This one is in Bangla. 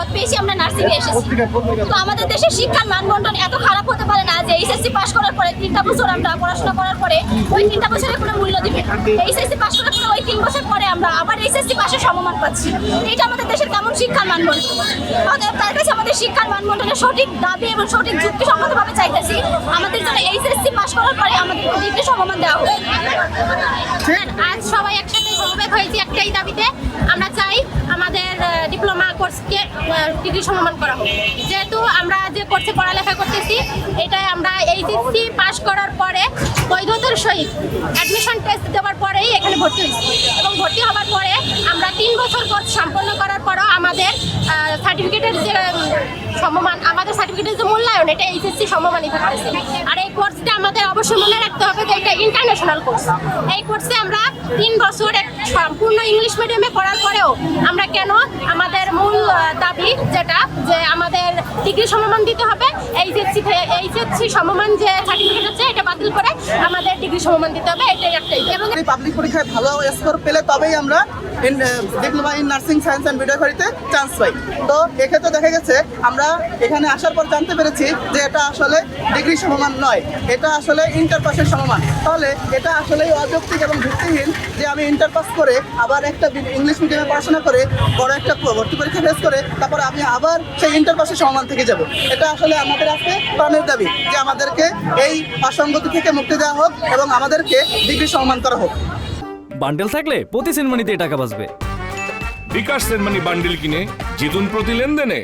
পদ পেয়েছি আমরা নার্সিং এ এসেছি। তো আমাদের দেশের শিক্ষার মানবন্টন এত খারাপ হতে পারে না যে এইচএসসি পাস করার পরে তিনটা বছর আমরা পড়াশোনা করার পরে ওই তিনটা বছরের কোনো মূল্য দিবে এইচএসসি পাস করার পরে ওই তিন বছর পরে আমরা আবার এইচএসসি পাশের সমমান পাচ্ছি। এটা আমাদের দেশের কেমন শিক্ষার মানবন্টন অতএব তার কাছে আমাদের শিক্ষার মানবন্টনের সঠিক দাবি এবং সঠিক যুক্তিসঙ্গতভাবে চাইতেছি। আমাদের জন্য এইচএসসি পাস করার পরে আমাদের ডিগ্রি সমমান দেওয়া হোক। আজ সবাই একসাথে সমবেত হয়েছি একটাই দাবিতে আমরা চাই আমাদের ডিপ্লোমা কোর্সকে ডিগ্রি সমমান করা হোক। যেহেতু আমরা যে কোর্সে পড়ালেখা করতেছি এটাই আমরা এইচএসসি পাস করার পরে বৈধতার সহিত অ্যাডমিশন টেস্ট দেওয়ার পরেই এখানে ভর্তি হয়েছি। এবং ভর্তি হওয়ার পরে আমরা তিন বছর কোর্স সম্পন্ন করার পরও আমাদের সার্টিফিকেটের যে সমমান, আমাদের সার্টিফিকেটের যে মূল্যায়ন, এটা এইচএসসি সমমানই থাকতেছে। আর এই কোর্সটা আমাদের অবশ্যই মনে রাখতে হবে যে এটা ইন্টারন্যাশনাল কোর্স এই কোর্সে আমরা তিন বছর এক সম্পূর্ণ ইংলিশ মিডিয়ামে পড়ার পরেও আমরা কেন আমাদের মূল দাবি যেটা, যে আমাদের ডিগ্রি সমমান দিতে হবে এইচএসসি এইচএসসি সমমান যে সার্টিফিকেট আছে, এটা বাতিল করে আমাদের ডিগ্রি সমমান দিতে হবে, এটাই একটাই এবং এই পাবলিক পরীক্ষায় ভালো স্কোর পেলে তবেই আমরা diploma in nursing science and ভিডিওগ্রাফিতে chance পাই। তো এক্ষেত্রে দেখা গেছে, আমরা এখানে আসার পর জানতে পেরেছি যে এটা আসলে ডিগ্রি সমমান নয়, এটা আসলে ইন্টার পাসের সমমান। তাহলে এটা আসলেই অযৌক্তিক এবং ভিত্তিহীন যে আমি ইন্টার পাস করে আবার একটা ইংলিশ মিডিয়ামে পড়াশোনা করে বড় একটা ভর্তি পরীক্ষা ফেস করে, তারপর আমি আবার সেই ইন্টার পাসের সমমান থেকে যাব। এটা আসলে আমাদের আজকে প্রাণের দাবি যে আমাদেরকে এই অসঙ্গতি থেকে মুক্তি দেওয়া হোক এবং আমাদেরকে ডিগ্রি সম্মান করা হোক। বান্ডেল থাকলে প্রতি সেনমানিতে টাকা বাঁচবে। বিকাশ সেনমানি বান্ডেল কিনে জিতুন প্রতি লেনদেনে।